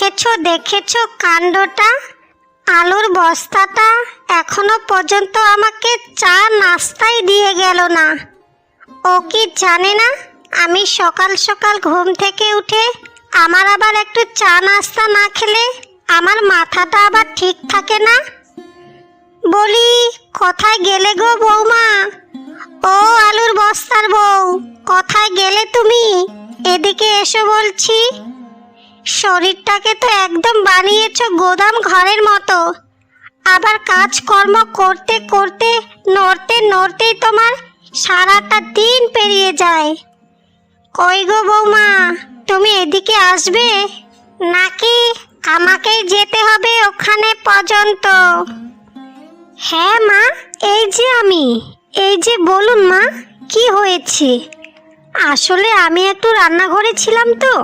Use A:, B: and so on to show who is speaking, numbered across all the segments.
A: দেখেছ দেখেছ কাণ্ডটা? আলুর বস্তাটা এখনও পর্যন্ত আমাকে চা নাস্তাই দিয়ে গেল না। ও কি জানে না, আমি সকাল সকাল ঘুম থেকে উঠে আমার আবার একটু চা নাস্তা না খেলে আমার মাথাটা আবার ঠিক থাকে না? বলি, কোথায় গেলে গো বৌমা? ও আলুর বস্তার বউ, কোথায় গেলে তুমি? এদিকে এসো বলছি। শরীরটাকে তো একদম বানিয়েছো গোদাম ঘরের মতো। আবার কাজকর্ম করতে করতে, নড়তে নড়তেই তোমার সারাটা দিন পেরিয়ে যায়। কই গো বৌমা, তুমি এদিকে আসবে? নাকি আমাকেই যেতে হবে ওখানে পর্যন্ত? হ্যাঁ মা, এই যে আমি, এই যে বলুন মা, কি হয়েছে? আসলে আমি একটু রান্নাঘরে ছিলাম তো।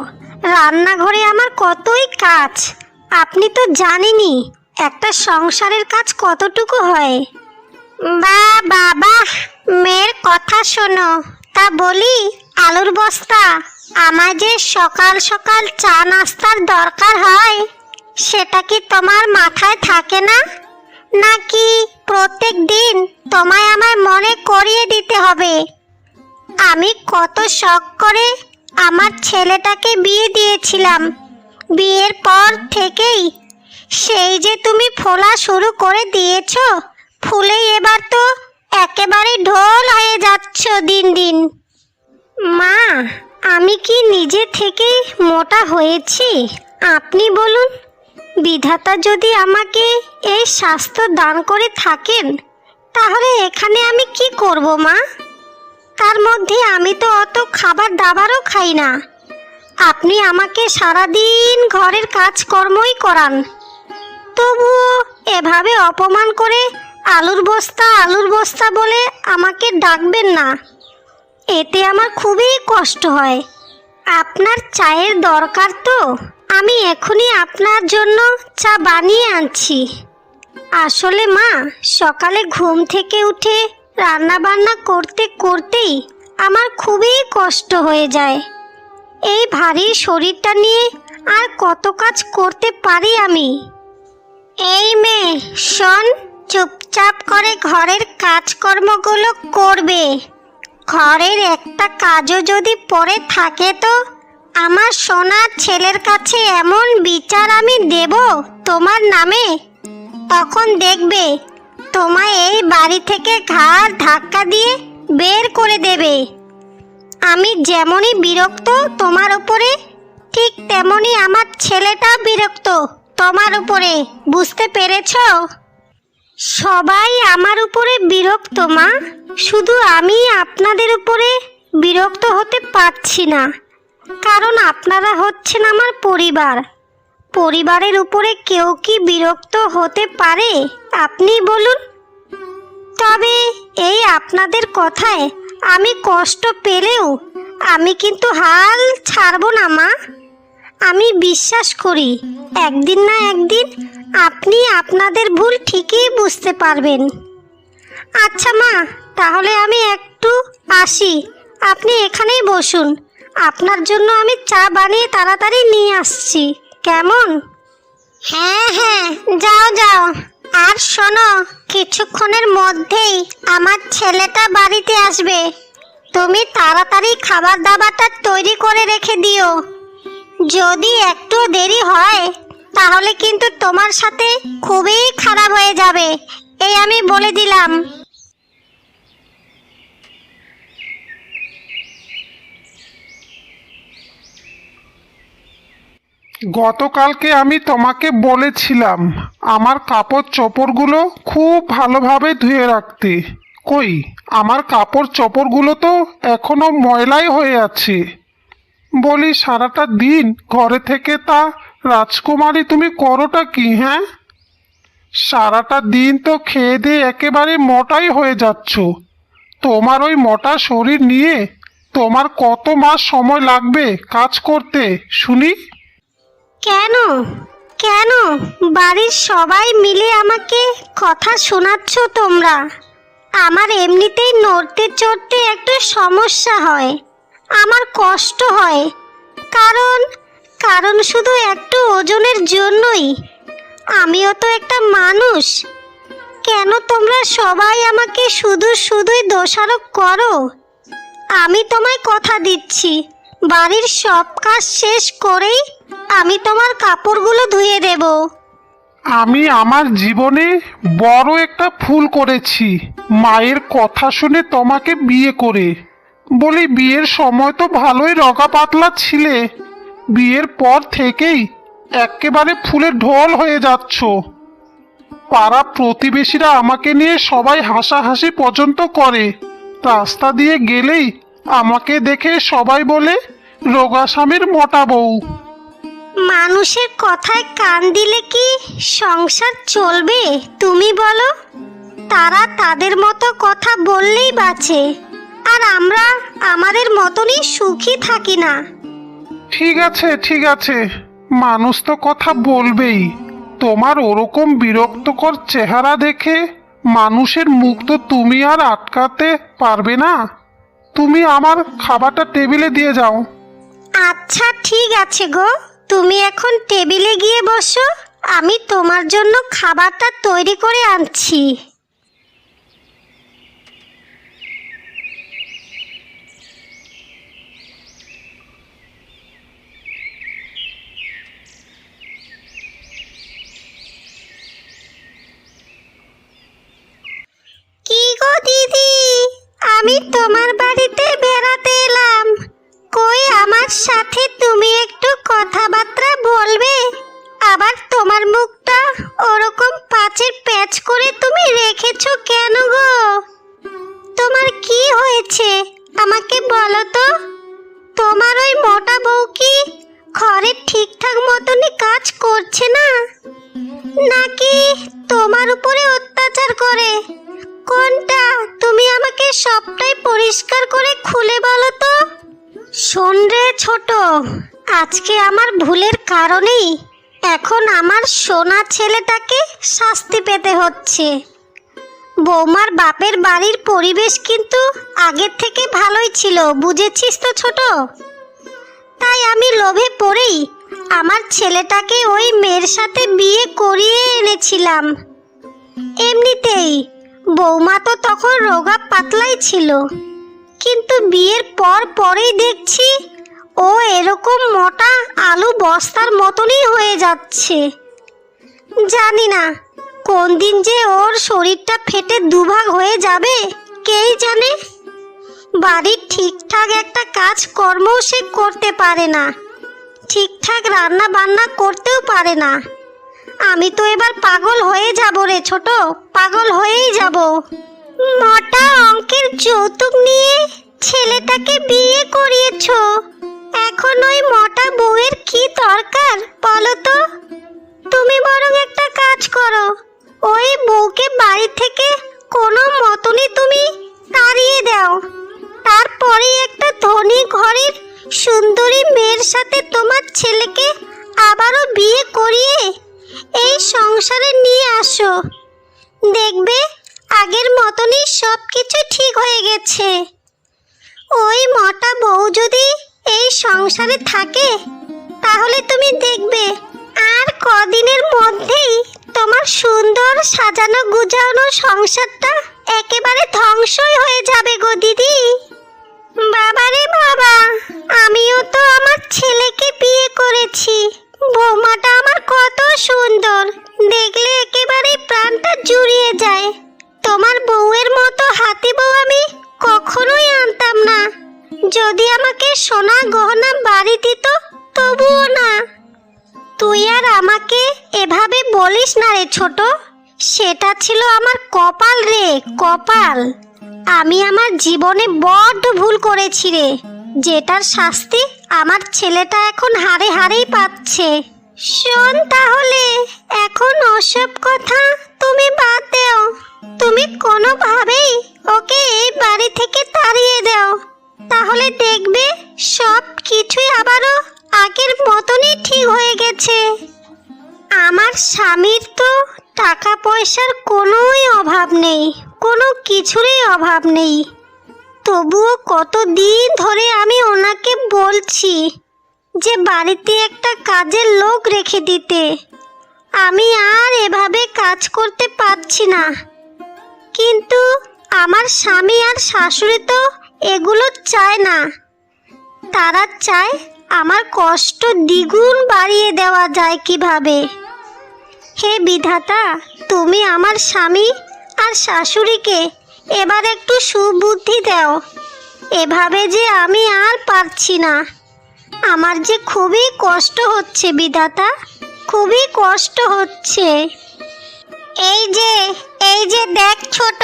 A: রান্নাঘরে আমার কতই কাজ। আপনি তো জানেনই, একটা সংসারের কাজ কতটুকু হয়। বা, বাবা, মেয়ের কথা শোনো। তা বলি, আলুর বস্তা আমার যে সকাল সকাল চা নাস্তার দরকার হয়, সেটা কি তোমার মাথায় থাকে না? নাকি প্রত্যেক দিন তোমায় আমার মনে করিয়ে দিতে হবে? আমি কত শখ করে আমার ছেলেটাকে বিয়ে দিয়েছিলাম। বিয়ের পর থেকেই সেই যে তুমি ফোলা শুরু করে দিয়েছ, ফুলেই এবার তো একেবারে ঢোল হয়ে যাচ্ছ দিন দিন। মা, আমি কি নিজে থেকেই মোটা হয়েছি? আপনি বলুন, বিধাতা যদি আমাকে এই স্বাস্থ্য দান করে থাকেন, তাহলে এখানে আমি কি করব মা? তার মধ্যে আমি তো অত খাবার দাবারও খাই না। আপনি আমাকে সারাদিন ঘরের কাজকর্মই করান। তবুও এভাবে অপমান করে আলুর বস্তা আলুর বস্তা বলে আমাকে ডাকবেন না। এতে আমার খুবই কষ্ট হয়। আপনার চায়ের দরকার তো। আমি এখনই আপনার জন্য চা বানিয়ে আনছি। আসলে মা, সকালে ঘুম থেকে উঠে রান্না বান্না করতে করতেই আমার খুবই কষ্ট হয়ে যায়। এই ভারী শরীরটা নিয়ে আর কত কাজ করতে পারি আমি? এই মেয়ে, শোন, চুপচাপ করে ঘরের কাজকর্মগুলো করবে। ঘরের একটা কাজও যদি পড়ে থাকে তো আমার সোনার ছেলের কাছে এমন বিচার আমি দেব তোমার নামে? তখন দেখবে তোমায় এই বাড়ি থেকে ঘাড় ধাক্কা দিয়ে বের করে দেবে। আমি যেমনই বিরক্ত তোমার উপরে, ঠিক তেমনই আমার ছেলেটা বিরক্ত তোমার উপরে। বুঝতে পেরেছ? সবাই আমার উপরে বিরক্ত, মা। শুধু আমি আপনাদের উপরে বিরক্ত হতে পারছি না, কারণ আপনারা হচ্ছেন আমার পরিবার। পরিবারের উপরে কেউ কি বিরক্ত হতে পারে? আপনি বলুন। তবে এই আপনাদের কথায় আমি কষ্ট পেলেও আমি কিন্তু হাল ছাড়বো না, মা। আমি বিশ্বাস করি, একদিন না একদিন আপনি আপনাদের ভুল ঠিকই বুঝতে পারবেন। আচ্ছা মা, তাহলে আমি একটু আসি। আপনি এখানেই বসুন। আপনার জন্য আমি চা বানিয়ে তাড়াতাড়ি নিয়ে আসছি। কেমন? হ্যাঁ হ্যাঁ যাও যাও। আর শোনো, কিছুক্ষণের মধ্যেই আমার ছেলেটা বাড়িতে আসবে। তুমি তাড়াতাড়ি খাবার দাবারটা তৈরি করে রেখে দিও। যদি একটু দেরি হয়, তাহলে কিন্তু তোমার সাথে খুবই খারাপ হয়ে যাবে, এই আমি বলে দিলাম।
B: গতকালকে আমি তোমাকে বলেছিলাম, আমার কাপড় চোপড়গুলো খুব ভালোভাবে ধুয়ে রাখতে। কই, আমার কাপড় চোপড়গুলো তো এখনও ময়লাই হয়ে আছে। বলি, সারাটা দিন ঘরে থেকে তা রাজকুমারী, তুমি করোটা কি হ্যাঁ? সারাটা দিন তো খেয়ে দিয়ে একেবারে মোটাই হয়ে যাচ্ছ। তোমার ওই মোটা শরীর নিয়ে তোমার কত মাস সময় লাগবে কাজ করতে, শুনি?
A: কেন? কেন? বাড়ির সবাই মিলে আমাকে কথা শোনাচ্ছ তোমরা। আমার এমনিতেই নড়তে চড়তে একটু সমস্যা হয়। আমার কষ্ট হয়। কারণ কারণ শুধু একটু ওজনের জন্যই। আমিও তো একটা মানুষ। কেন তোমরা সবাই আমাকে শুধু শুধুই দোষারোপ করো? আমি তোমায় কথা দিচ্ছি। বাড়ির সব কাজ শেষ করেই আমি তোমার কাপড়গুলো ধুয়ে দেব।
B: আমি আমার জীবনে বড় একটা ভুল করেছি। মায়ের কথা শুনে তোমাকে বিয়ে করে। বলি, বিয়ের সময় তো ভালোই রগা পাতলা ছিলে। বিয়ের পর থেকেই একেবারে ফুলের ঢোল হয়ে যাচ্ছ। পাড়া প্রতিবেশীরা আমাকে নিয়ে সবাই হাসাহাসি পর্যন্ত করে। রাস্তা দিয়ে গেলেই আমাকে দেখে সবাই বলে, রোগা স্বামীর মোটা বউ।
A: মানুষের কথায় কান দিলে কি সংসার চলবে? তুমি বলো। তারা তাদের মতো কথা বললেই বাঁচে। আর আমরা আমাদের মতনই সুখী থাকি না।
B: ঠিক আছে ঠিক আছে। মানুষ তো কথা বলবেই। তোমার ওরকম বিরক্তকর চেহারা দেখে মানুষের মুখ তো তুমি আর আটকাতে পারবে না। তুমি আমার খাবারটা টেবিলে দিয়ে যাও।
A: আচ্ছা ঠিক আছে গো। তুমি এখন টেবিলে গিয়ে বসো, আমি তোমার জন্য খাবারটা তৈরি করে আনছি। কি গো দিদি? আমি তোমার বাড়িতে বেড়াতে এলাম। কই আমার সাথে তুমি একটু কথাবার্তা হচ্ছে। বৌমার বাপের বাড়ির পরিবেশ কিন্তু আগের থেকে ভালোই ছিল, বুঝেছিস তো ছোট? তাই আমি লোভে পড়েই আমার ছেলেটাকে ওই মেয়ের সাথে বিয়ে করিয়ে এনেছিলাম। এমনিতেই বৌমা তো তখন রোগা পাতলাই ছিল, কিন্তু বিয়ের পর পরেই দেখছি ও এরকম মোটা আলু বস্তার মতনই হয়ে যাচ্ছে। জানি না কোন দিন যে ওর শরীরটা ফেটে দুভাগ হয়ে যাবে, কেই জানে? বাড়ির ঠিকঠাক একটা কাজ কর্ম সে করতে পারে না। ঠিকঠাক রান্না বান্না করতেও পারে না। আমি তো এবার পাগল হয়ে যাব রে ছোট, পাগল হয়েই যাব। মোটা অঙ্কের যৌতুক নিয়ে ছেলেটাকে বিয়ে করিয়েছ, এখন ওই মোটা বউয়ের কি দরকার বলো তো? তুমি বরং একটা কাজ করো ওই বউকে বাড়ি থেকে কোনো মতনই তুমি তাড়িয়ে দাও। তারপরে একটা ধনী ঘরের সুন্দরী মেয়ের সাথে তোমার ছেলেকে আবারও বিয়ে করিয়ে এই সংসারে নিয়ে আসো। দেখবে আগের মতনই সব কিছু ঠিক হয়ে গেছে। ওই মোটা বউ যদি এই সংসারে থাকে, তাহলে তুমি দেখবে আর কদিনের মধ্যেই তোমার সুন্দর সাজানো গুজানো সংসারটা একেবারে ধ্বংসই হয়ে যাবে গো দিদি। বাবারে বাবা, আমিও তো আমার ছেলেকে বিয়ে করেছি। বৌমাটা আমার কত সুন্দর। দেখলে একেবারে প্রাণটা জুড়িয়ে যায়। তোমার বউয়ের মতো হাতি বউ আমি কখনোই আনতাম না। যদি আমাকে সোনা গহনা বাড়ি দিত, তবুও না। তুই আর আমাকে এভাবে বলিস না রে ছোট। সেটা ছিল আমার কপাল রে, কপাল। আমি আমার জীবনে বড্ড ভুল করেছি রে। যেটার শাস্তি আমার ছেলেটা এখন হারে হারেই পাচ্ছে। শোন তাহলে, এখন ওসব কথা তুমি বাদ দেও। তুমি কোনোভাবেই ওকে এই বাড়ি থেকে তাড়িয়ে দাও। তাহলে দেখবে সব কিছুই আবারও আগের মতনই ঠিক হয়ে গেছে। আমার স্বামীর তো টাকা পয়সার কোনোই অভাব নেই, কোনো কিছুরই অভাব নেই। তবুও কত দিন ধরে আমি ওনাকে বলছি যে বাড়িতে একটা কাজের লোক রেখে দিতে। আমি আর এভাবে কাজ করতে পারছি না। কিন্তু আমার স্বামী আর শাশুড়ি তো এগুলো চায় না। তারা চায় আমার কষ্ট দ্বিগুণ বাড়িয়ে দেওয়া যায় কীভাবে? হে বিধাতা, তুমি আমার স্বামী আর শাশুড়িকে এবার একটু সুবুদ্ধি দাও। এভাবে যে আমি আর পারছি না। আমার যে খুবই কষ্ট হচ্ছে বিধাতা, খুবই কষ্ট হচ্ছে। এই যে এই যে দেখ ছোট,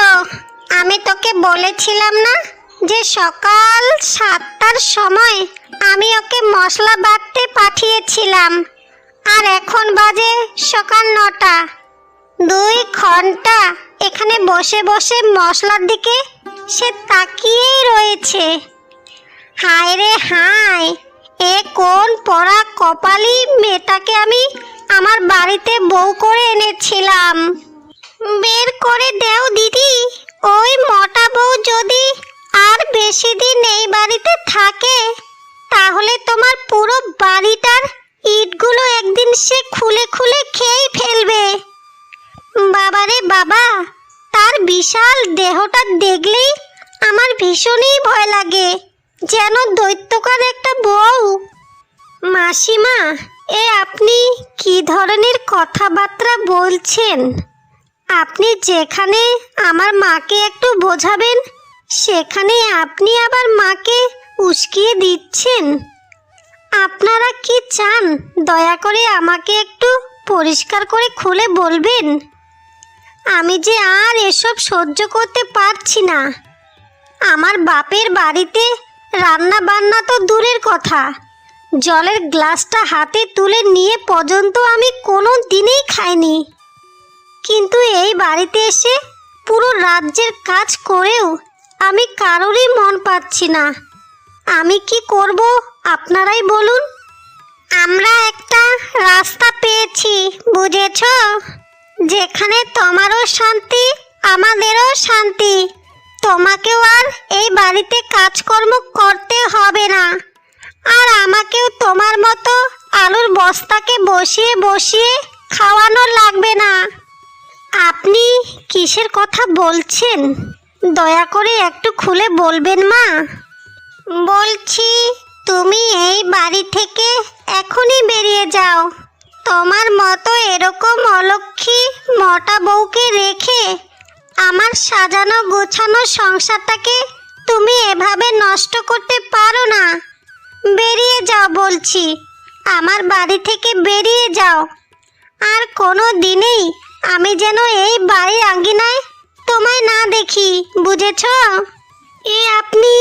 A: আমি তোকে বলেছিলাম না যে সকাল সাতটার সময় আমি ওকে মশলা বাটতে পাঠিয়েছিলাম। আর এখন বাজে সকাল নটা। দুই ঘণ্টা এখানে বসে বসে মশলার দিকে সে তাকিয়েই রয়েছে। হায় রে হায়, এ কোন পড়া কপালি মেয়েটাকে আমি আমার বাড়িতে বউ করে এনেছিলাম। বের করে দেও দিদি, ওই মোটা বউ যদি আর বেশি দিন এই বাড়িতে থাকে তাহলে তোমার পুরো বাড়িটার ইটগুলো একদিন সে খুলে খুলে খেয়েই ফেলবে। বাবারে বাবা, তার বিশাল দেহটা দেখলেই আমার ভীষণই ভয় লাগে, যেন দৈত্যকার একটা বউ। মাসিমা, এ আপনি কি ধরনের কথাবার্তা বলছেন? আপনি যেখানে আমার মাকে একটু বোঝাবেন, সেখানে আপনি আবার মাকে উস্কিয়ে দিচ্ছেন? আপনারা কি চান? দয়া করে আমাকে একটু পরিষ্কার করে খুলে বলবেন। আমি যে আর এসব সহ্য করতে পারছি না। আমার বাপের বাড়িতে রান্না বান্না তো দূরের কথা। জলের গ্লাসটা হাতে তুলে নিয়ে পর্যন্ত আমি কোনো দিনেই খাইনি। কিন্তু এই বাড়িতে এসে পুরো রাজ্যের কাজ করেও আমি কারোরই মন পাচ্ছি না। আমি কি করব? আপনারাই বলুন। আমরা একটা রাস্তা পেয়েছি, বুঝেছ? যেখানে তোমারও শান্তি, আমাদেরও শান্তি। তোমাকেও আর এই বাড়িতে কাজকর্ম করতে হবে না। আর আমাকেও তোমার মতো আলুর বস্তাকে বসিয়ে বসিয়ে খাওয়ানো লাগবে না। আপনি কিসের কথা বলছেন? দয়া করে একটু খুলে বলবেন মা। বলছি, তুমি এই বাড়ি থেকে এখনই বেরিয়ে যাও। তোমার মতো এরকম অলক্ষী মোটা বউকে রেখে আমার সাজানো গোছানো সংসারটাকে তুমি এভাবে নষ্ট করতে পারো না। বেরিয়ে যাও বলছি, আমার বাড়ি থেকে বেরিয়ে যাও। আর কোনো দিনেই আমি যেন এই বাড়ির আঙ্গিনায় তোমায় না দেখি, বুঝেছ? এ আপনি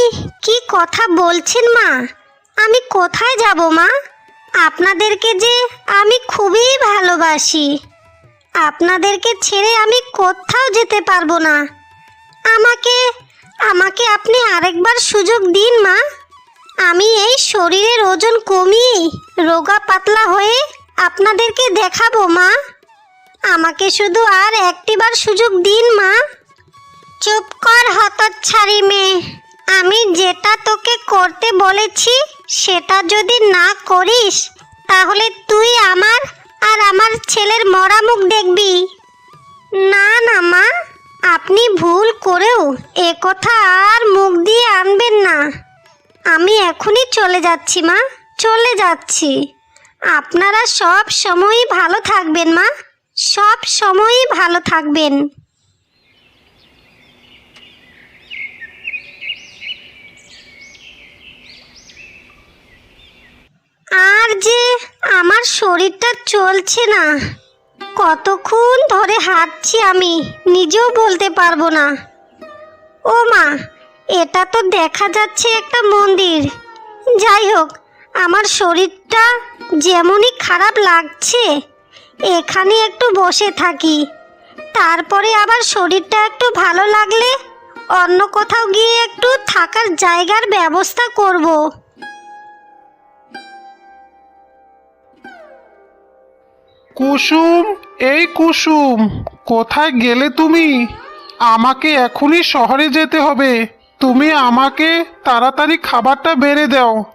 A: কি কথা বলছেন মা? আমি কোথায় যাব মা? আপনাদেরকে যে আমি খুবই ভালোবাসি। আপনাদেরকে ছেড়ে আমি কোথাও যেতে পারব না। আমাকে আমাকে আপনি আরেকবার সুযোগ দিন মা। আমি এই শরীরের ওজন কমিয়ে রোগা পাতলা হয়ে আপনাদেরকে দেখাবো মা। আমাকে শুধু আর একটিবার সুযোগ দিন মা। চুপ কর, হতচ্ছাড়ি মেয়ে। আমি যেটা তোকে করতে বলেছি, সেটা যদি না করিস, তাহলে তুই আমার আর আমার ছেলের মরা মুখ দেখবি। না না মা, আপনি ভুল করেও এ কথা আর মুখ দিয়ে আনবেন না। আমি এখনই চলে যাচ্ছি মা, চলে যাচ্ছি। আপনারা সব সময়ই ভালো থাকবেন মা, সব সময়ই ভালো থাকবেন। আর যে আমার শরীরটা চলছে না, কতক্ষণ ধরে হাঁটছি আমি নিজেও বলতে পারব না। ও মা, এটা তো দেখা যাচ্ছে একটা মন্দির। যাই হোক, আমার শরীরটা যেমনই খারাপ লাগছে, এখানে একটু বসে থাকি। তারপরে আবার শরীরটা একটু ভালো লাগলে অন্য কোথাও গিয়ে একটু থাকার জায়গার ব্যবস্থা করব।
B: কুসুম, এই কুসুম, কোথায় গেলে তুমি? আমাকে এখনই শহরে যেতে হবে। তুমি আমাকে তাড়াতাড়ি খাবারটা বেড়ে দাও।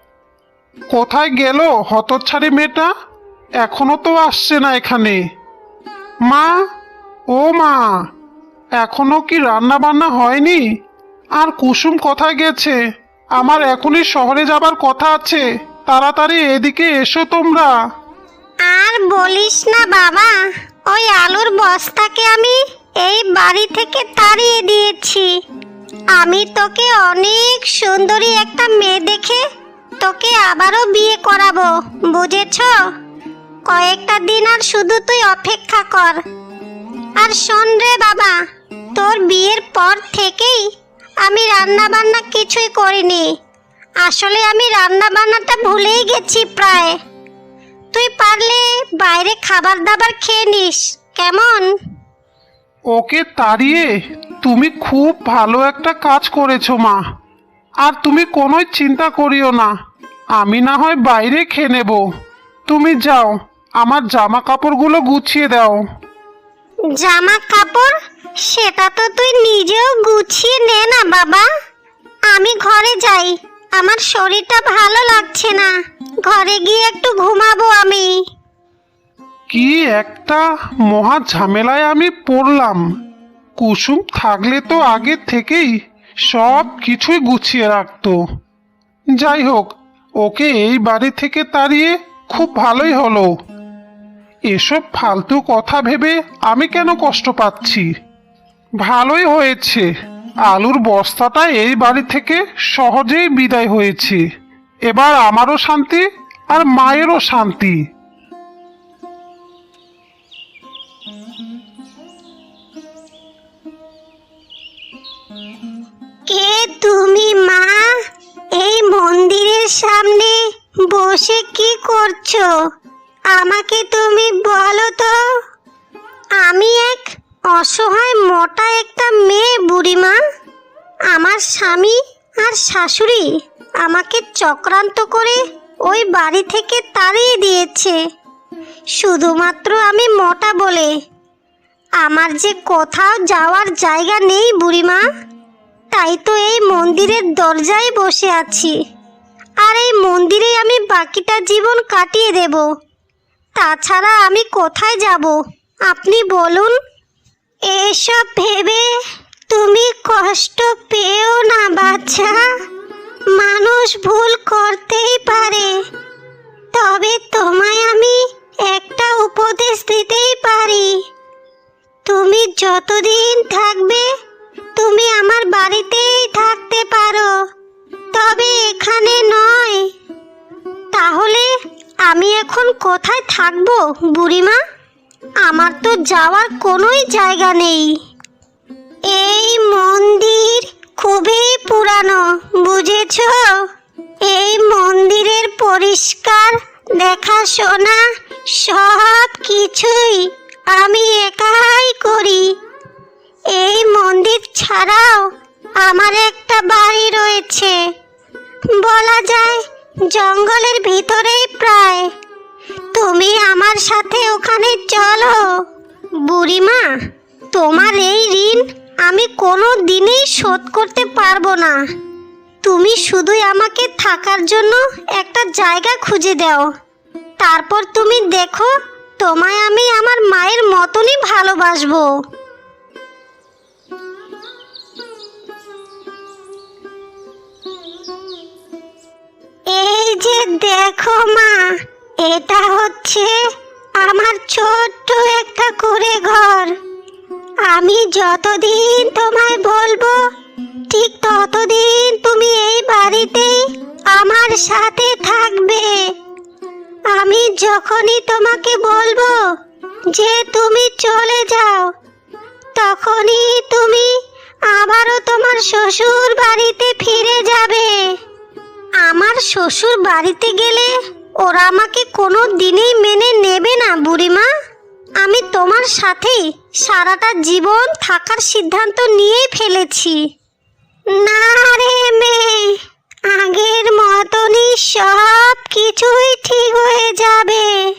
B: কোথায় গেল হতচ্ছাড়ি মেয়েটা? এখনও তো আসছে না এখানে। মা, ও মা, এখনও কি রান্না বান্না হয়নি? আর কুসুম কোথায় গেছে? আমার এখনই শহরে যাবার কথা আছে। তাড়াতাড়ি এদিকে এসো তোমরা।
A: আর বলিস না বাবা, ওই আলুর বস্তাকে আমি এই বাড়ি থেকে তাড়িয়ে দিয়েছি। আমি তোকে অনেক সুন্দরী একটা মেয়ে দেখে তোকে আবারও বিয়ে করাবো, বুঝেছ? কয়েকটা দিন আর শুধু তুই অপেক্ষা কর। আর শোন রে বাবা, তোর বিয়ের পর থেকেই আমি রান্না বান্না কিছুই করিনি। আসলে আমি রান্না বান্নাটা ভুলেই গেছি প্রায়। তুই পারলে বাইরে খাবার দাবার খেয়ে নিস কেমন?
B: ওকে তাড়িয়ে তুমি খুব ভালো একটা কাজ করেছ মা। আর তুমি কোনোই চিন্তা করিও না আমি না হয় বাইরে খেয়ে নেব। তুমি যাও আমার জামা কাপড়গুলো গুছিয়ে দাও।
A: জামা কাপড় সেটা তো তুই নিজেও গুছিয়ে নে না বাবা। আমি ঘরে যাই আমার শরীরটা ভালো লাগছে না। ঘরে গিয়ে একটু ঘুমাবো আমি।
B: কি একটা মহা ঝামেলায় আমি পড়লাম। কুসুম থাকলে তো আগে থেকেই সব কিছুই গুছিয়ে রাখতো। যাই হোক, ওকে এই বাড়ি থেকে তাড়িয়ে খুব ভালোই হলো। এসব ফালতু কথা ভেবে আমি কেন কষ্ট পাচ্ছি? ভালোই হয়েছে। আলুর বস্তাটা এই বাড়ি থেকে সহজেই বিদায় হয়েছে। এবার আমারও শান্তি আর মায়েরও শান্তি।
A: কে তুমি, মা? এই মন্দিরের সামনে বসে কি করছ? আমাকে তুমি বলো তো। আমি এক অসহায় মোটা একটা মেয়ে বুড়িমা। আমার স্বামী আর শাশুড়ি। আমাকে চক্রান্ত করে ওই বাড়ি থেকে তাড়িয়ে দিয়েছে। শুধুমাত্র আমি মোটা বলে। আমার যে কোথাও যাওয়ার জায়গা নেই বুড়িমা। তাই তো এই মন্দিরের দরজায় বসে আছি। আর এই মন্দিরে আমি বাকিটা জীবন কাটিয়ে দেব। তাছাড়া আমি কোথায় যাব, আপনি বলুন। এসব ভেবে তুমি কষ্ট পেও না বাচ্চা মানুষ ভুল করতেই পারে। তবে তোমায় আমি একটা উপদেশ দিতেই পারি। তুমি যতদিন থাকবে, তুমি আমার বাড়িতেই থাকতে পারো। তবে এখানে নয়। তাহলে আমি এখন কোথায় থাকব, বুড়িমা? আমার তো যাওয়ার কোনোই জায়গা নেই। এই মন্দির খুবই পুরানো, বুঝেছ? এই মন্দিরের পরিষ্কার, দেখাশোনা, সব কিছুই আমি একাই করি। এই মন্দির ছাড়াও আমার একটা বাড়ি রয়েছে। বলা যায়, জঙ্গলের ভিতরেই প্রায়। তুমি আমার সাথে ওখানে চলো। বুড়িমা, তোমার এই ঋণ আমি কোনো দিনই শোধ করতে পারব না। তুমি শুধুই আমাকে থাকার জন্য একটা জায়গা খুঁজে দাও। তারপর তুমি দেখো, তোমায় আমি আমার মায়ের মতনই ভালোবাসবো। এই যে দেখো মা, এটা হচ্ছে আমার ছোট্ট একটা কুড়ে ঘর আমি যতদিন তোমায় বলব, ঠিক ততদিন তুমি এই বাড়িতেই আমার সাথে থাকবে। আমি যখনই তোমাকে বলব যে তুমি চলে যাও, তখনই তুমি আবারও তোমার শ্বশুর বাড়িতে ফিরে যাবে। আমার শ্বশুর বাড়িতে গেলে ওরা আমাকে কোনো দিনেই মেনে নেবে না, বুড়িমা। আমি তোমার সাথেই সারাটা জীবন থাকার সিদ্ধান্ত নিয়েই ফেলেছি। না রে মেয়ে, আগের মতনই সব কিছুই ঠিক হয়ে যাবে।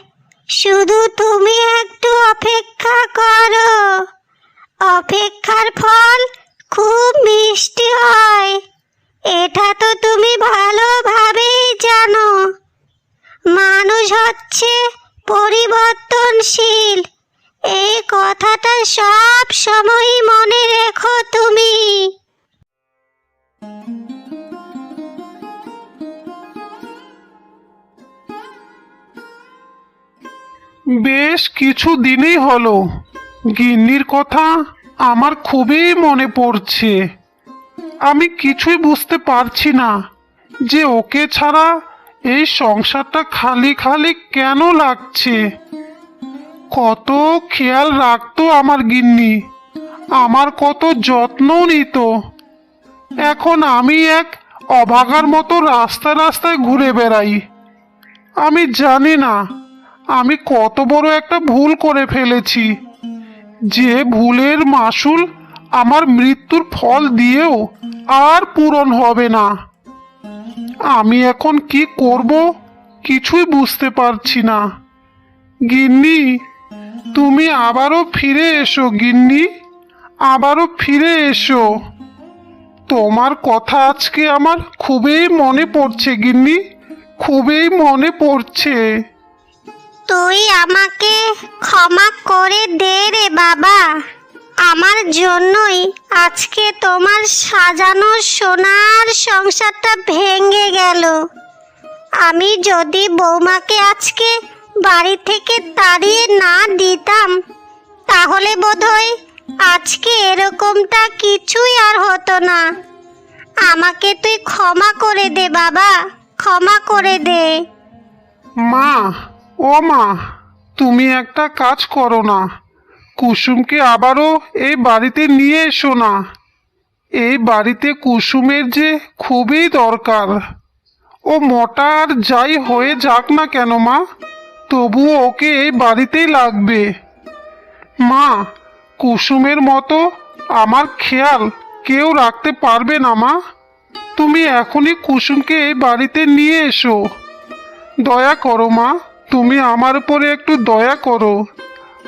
A: শুধু তুমি একটু অপেক্ষা করো। অপেক্ষার ফল খুব মিষ্টি হয়। এটা তো তুমি ভালোভাবেই জানো। মানুষ হচ্ছে পরিবর্তনশীল। সব সময় মনে রেখো তুমি।
B: বেশ কিছু দিনই হলো। গিন্নির কথা আমার খুবই মনে পড়ছে। আমি কিছুই বুঝতে পারছি না যে ওকে ছাড়া এই সংসারটা খালি খালি কেন লাগছে। কত খেয়াল রাখতো আমার গিন্নি। আমার কত যত্নও নিত। এখন আমি এক অভাগার মতো রাস্তা রাস্তায় ঘুরে বেড়াই। আমি জানি না, আমি কত বড় একটা ভুল করে ফেলেছি। যে ভুলের মাসুল আমার মৃত্যুর ফল দিয়েও আর পূরণ হবে না। আমি এখন কি করব কিছুই বুঝতে পারছি না। গিন্নি তুমি আবারও ফিরে এসো, গিন্নি। আবারও ফিরে এসো। তোমার কথা আজকে আমার খুবই মনে পড়ছে, গিন্নি। খুবই মনে পড়ছে।
A: তুই আমাকে ক্ষমা করে দে রে বাবা। আমার জন্যই আজকে তোমার সাজানো সোনার সংসারটা ভেঙে গেল। আমি যদি বৌমাকে আজকে বাড়ি থেকে তাড়িয়ে না দিতাম, তাহলে বোধহয় আজকে এরকমটা কিছুই আর হতো না। আমাকে তুই ক্ষমা করে দে, বাবা, ক্ষমা করে দে।
B: মা, ও মা, তুমি একটা কাজ করো না। কুসুমকে আবারও এই বাড়িতে নিয়ে এসো না। এই বাড়িতে কুসুমের যে খুবই দরকার। ও মোটা আর যাই হয়ে যাক না কেন, মা? তবুও ওকে এই বাড়িতেই লাগবে। মা, কুসুমের মতো আমার খেয়াল কেউ রাখতে পারবে না, মা। তুমি এখনই কুসুমকে এই বাড়িতে নিয়ে এসো। দয়া করো, মা, তুমি আমার উপরে একটু দয়া করো।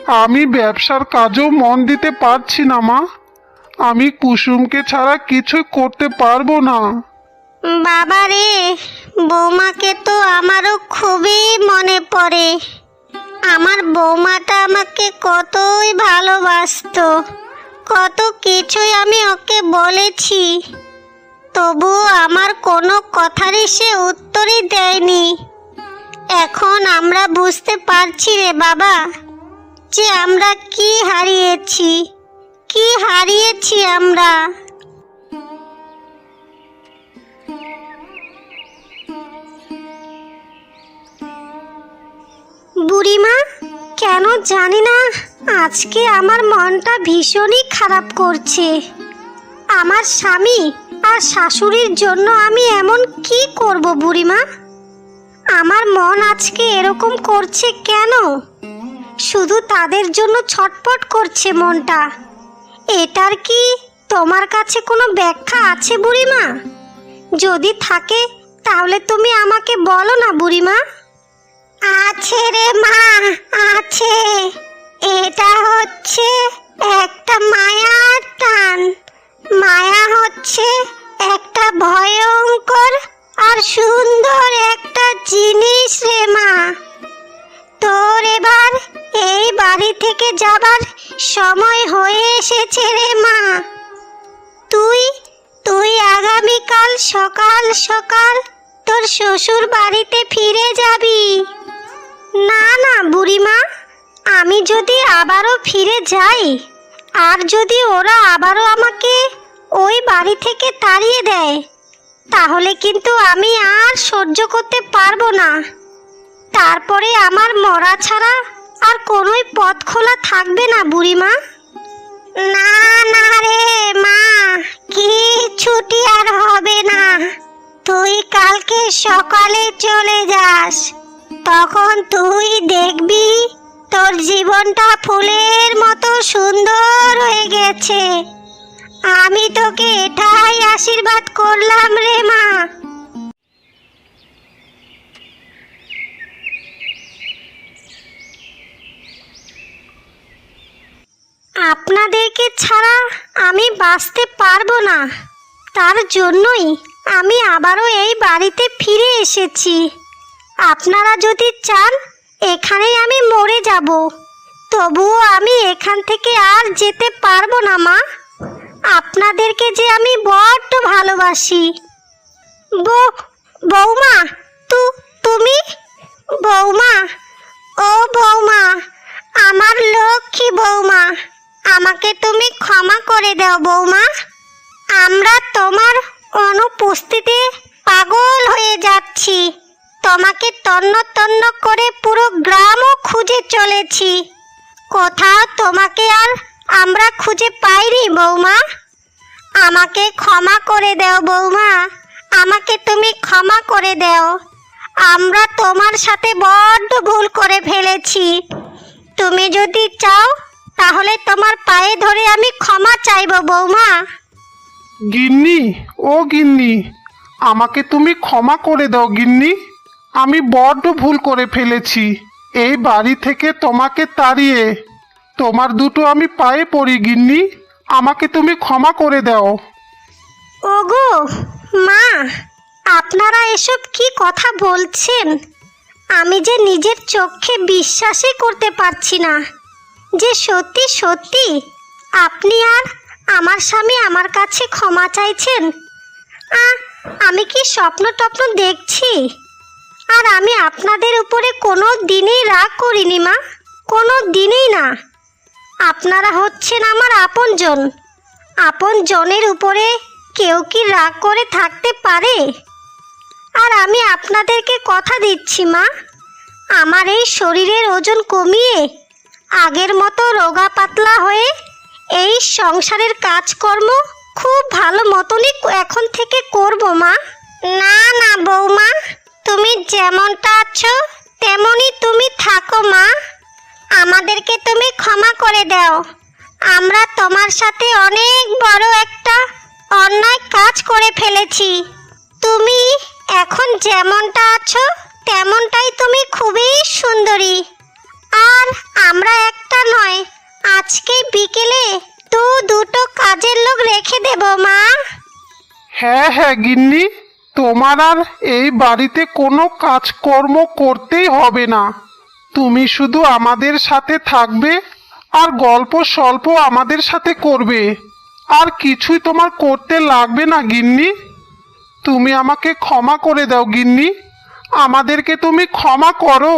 B: আমি ব্যবসার কাজও মন দিতে পারছি না, মা। আমি কুসুমকে ছাড়া কিছুই করতে পারব না।
A: বাবা রে বৌমাকে তো আমারও খুবই মনে পড়ে। আমার বৌমাটা আমাকে কতই ভালোবাসতো, কত কিছুই আমি ওকে বলেছি। তবু আমার কোনো কথারই সে উত্তরই দেয়নি। এখন আমরা বুঝতে পারছি রে বাবা, যে আমরা কি হারিয়েছি কি হারিয়েছি আমরা। বুড়িমা, কেন জানি না, আজকে আমার মনটা ভীষণই খারাপ করছে। আমার স্বামী আর শাশুড়ির জন্য আমি এমন কি করব বুড়িমা? আমার মন আজকে এরকম করছে কেন? শুধু তাদের জন্য ছটপট করছে মনটা। এটার কি তোমার কাছে কোনো ব্যাখ্যা আছে বুড়িমা? যদি থাকে, তাহলে তুমি আমাকে বলো না বুড়িমা। আছে রে মা, আছে। এটা হচ্ছে একটা মায়ার টান। মায়া হচ্ছে একটা ভয়ঙ্কর আর সুন্দর একটা জিনিস রে মা। তোর এবার এই বাড়ি থেকে যাবার সময় হয়ে এসেছে রে মা। তুই তুই আগামীকাল সকাল সকাল তোর শ্বশুর বাড়িতে ফিরে যাবি। না না, বুড়িমা, আমি যদি আবারও ফিরে যাই, আর যদি ওরা আবারও আমাকে ওই বাড়ি থেকে তাড়িয়ে দেয়, তাহলে কিন্তু আমি আর সহ্য করতে পারব না। তারপরে আমার মরা ছাড়া আর কোনোই পথ খোলা থাকবে না, বুড়িমা। না না রে, মা কি ছুটি আর হবে না। তুই কালকে সকালে চলে যাস। তখন তুই দেখবি, তোর জীবনটা ফুলের মতো সুন্দর হয়ে গেছে। আমি তোকে এটাই আশীর্বাদ করলাম রে মা। আপনাদেরকে ছাড়া আমি বাঁচতে পারব না। তার জন্যই আমি আবারও এই বাড়িতে ফিরে এসেছি। আপনারা যদি চান, এখানেই আমি মরে যাব। তবুও আমি এখান থেকে আর যেতে পারব না, মা। আপনাদেরকে যে আমি বড্ড ভালোবাসি। বৌমা ক্ষমা করে দাও। আমরা তোমার সাথে বড্ড ভুল করে ফেলেছি। তুমি যদি চাও তাহলে তোমার পায়ে ধরে আমি ক্ষমা চাইব বৌমা।
B: গিন্নি ও গিন্নি আমাকে তুমি ক্ষমা করে দাও গিন্নি। আমি বড্ড ভুল করে ফেলেছি। এই বাড়ি থেকে তোমাকে তাড়িয়ে। তোমার দুটো আমি পায়ে পড়ি গিন্নি। আমাকে তুমি ক্ষমা করে দাও।
A: ওগো মা আপনারা এসব কি কথা বলছেন? আমি যে নিজের চোখে বিশ্বাসই করতে পারছি না। যে সত্যি সত্যি, আপনি আর আমার স্বামী আমার কাছে ক্ষমা চাইছেন? আ, আমি কি স্বপ্ন টপ্ন দেখছি? আর আমি আপনাদের উপরে কোনো দিনই রাগ করিনি মা, কোনো দিনই না। আপনারা হচ্ছেন আমার আপনজন। আপন জনের উপরে কেউ কি রাগ করে থাকতে পারে? আর আমি আপনাদেরকে কথা দিচ্ছি, মা। আমার এই শরীরের ওজন কমিয়ে আগের মতো রোগা পাতলা হয়ে এই সংসারের কাজকর্ম খুব ভালো মতনই এখন থেকে করব, মা। না না, বৌমা, তুমি যেমনটা আছো, তেমনই তুমি থাকো, মা। আমাদেরকে তুমি ক্ষমা করে দাও। আমরা তোমার সাথে অনেক বড় একটা অন্যায় কাজ করে ফেলেছি। তুমি এখন যেমনটা আছো, তেমনটাই তুমি খুবই সুন্দরী। আর আমরা একটা নয়, আজকে বিকেলে দু দুটো কাজের লোক রেখে দেব, মা।
B: হ্যাঁ হ্যাঁ গিন্নি। তোমার আর এই বাড়িতে কোনো কাজকর্ম করতেই হবে না। তুমি শুধু আমাদের সাথে থাকবে আর গল্প স্বল্প আমাদের সাথে করবে। আর কিছুই তোমার করতে লাগবে না, গিন্নি। তুমি আমাকে ক্ষমা করে দাও গিন্নি। আমাদেরকে তুমি ক্ষমা করো।